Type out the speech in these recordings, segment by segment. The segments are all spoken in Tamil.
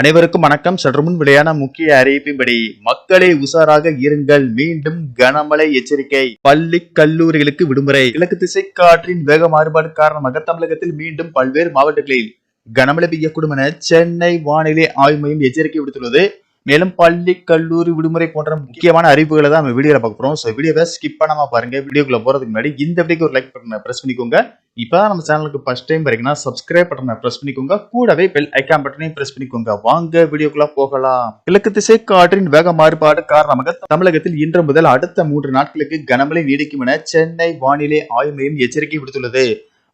அனைவருக்கும் வணக்கம். சற்று முன் வெளியான முக்கிய அறிவிப்பின்படி மக்களை உஷாராக இருங்கள். மீண்டும் கனமழை எச்சரிக்கை. பள்ளி கல்லூரிகளுக்கு விடுமுறை. கிழக்கு திசை காற்றின் வேக மாறுபாடு காரணமாக தமிழகத்தில் மீண்டும் பல்வேறு மாவட்டங்களில் கனமழை பெய்யக்கூடும் என சென்னை வானிலை ஆய்வு மையம் எச்சரிக்கை விடுத்துள்ளது. மேலும் பள்ளி கல்லூரி விடுமுறை போன்ற முக்கியமான அறிவிப்புகளை தான் நம்ம வீடியோவில் பார்க்குறோம் ஸோ வீடியோவை ஸ்கிப் பண்ணாமல் பாருங்க. வீடியோக்குள்ள போகிறதுக்கு முன்னாடி இந்த வீடியோக்கு ஒரு லைக் பட்டனை ப்ரெஸ் பண்ணிக்கோங்க. இப்போ நம்ம சேனலுக்கு ஃபர்ஸ்ட் டைம் வரீங்கன்னா சப்ஸ்கிரைப் பட்டனை ப்ரெஸ் பண்ணிக்கோங்க. கூடவே பெல் ஐக்கான் பட்டனையும் ப்ரெஸ் பண்ணிக்கோங்க. வாங்க வீடியோக்குள்ள போகலாம். கிழக்கு திசை காற்றின் வேக மாறுபாடு காரணமாக தமிழகத்தில் இன்று முதல் அடுத்த மூன்று நாட்களுக்கு கனமழை நீடிக்கும் என சென்னை வானிலை ஆய்வு மையம் எச்சரிக்கை விடுத்துள்ளது.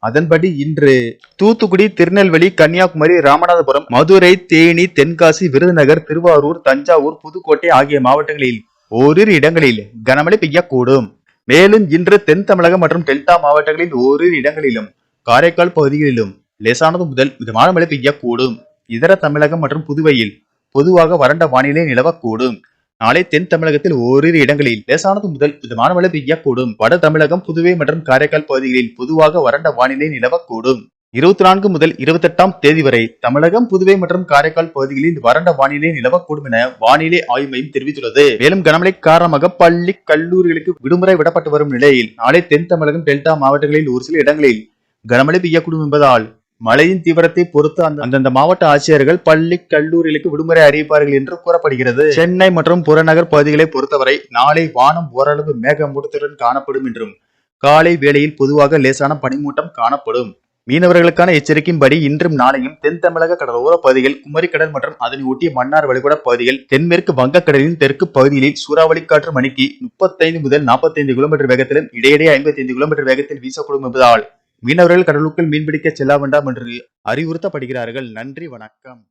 அதன்படி இன்று தூத்துக்குடி திருநெல்வேலி கன்னியாகுமரி ராமநாதபுரம் மதுரை தேனி தென்காசி விருதுநகர் திருவாரூர் தஞ்சாவூர் புதுக்கோட்டை ஆகிய மாவட்டங்களில் ஓரிரு இடங்களில் கனமழை பெய்யக்கூடும். மேலும் இன்று தென் தமிழகம் மற்றும் டெல்டா மாவட்டங்களில் ஓரிரு இடங்களிலும் காரைக்கால் பகுதிகளிலும் லேசானது முதல் மிதமான மழை பெய்யக்கூடும். இதர தமிழகம் மற்றும் புதுவையில் பொதுவாக வறண்ட வானிலை நிலவக்கூடும். நாளை தென் தமிழகத்தில் ஓரிரு இடங்களில் லேசானது முதல் மிதமான மழை பெய்யக்கூடும். வட தமிழகம் புதுவை மற்றும் காரைக்கால் பகுதிகளில் பொதுவாக வறண்ட வானிலை நிலவக்கூடும். இருபத்தி நான்கு முதல் இருபத்தி எட்டாம் தேதி வரை தமிழகம் புதுவை மற்றும் காரைக்கால் பகுதிகளில் வறண்ட வானிலை நிலவக்கூடும் என வானிலை ஆய்வு மையம் தெரிவித்துள்ளது. மேலும் கனமழை காரணமாக பள்ளி கல்லூரிகளுக்கு விடுமுறை விடப்பட்டு வரும் நிலையில் நாளை தென் தமிழகம் டெல்டா மாவட்டங்களில் ஒரு சில இடங்களில் கனமழை பெய்யக்கூடும் என்பதால் மழையின் தீவிரத்தை பொறுத்து அந்த- அந்தந்த மாவட்ட ஆட்சியர்கள் பள்ளி கல்லூரிகளுக்கு விடுமுறை அறிவிப்பார்கள் என்று கூறப்படுகிறது. சென்னை மற்றும் புறநகர் பகுதிகளை பொறுத்தவரை நாளை வானம் ஓரளவு மேகமூட்டத்துடன் காணப்படும் என்றும் காலை வேளையில் பொதுவாக லேசான பனிமூட்டம் காணப்படும். மீனவர்களுக்கான எச்சரிக்கையின்படி இன்றும் நாளையும் தென் தமிழக கடலோர பகுதிகள் குமரிக்கடல் மற்றும் அதனை ஒட்டிய மன்னார் வளைகுடா பகுதிகள் தென்மேற்கு வங்கக்கடலின் தெற்கு பகுதிகளில் சூறாவளி காற்று மணிக்கு முப்பத்தைந்து முதல் நாற்பத்தைந்து கிலோமீட்டர் வேகத்திலும் இடையிடையே ஐம்பத்தைந்து கிலோமீட்டர் வேகத்தில் வீசக்கூடும் என்பதால் மீனவர்கள் கடலுக்குள் மீன்பிடிக்க செல்ல வேண்டாம் என்று அறிவுறுத்தப்படுகிறார்கள். நன்றி வணக்கம்.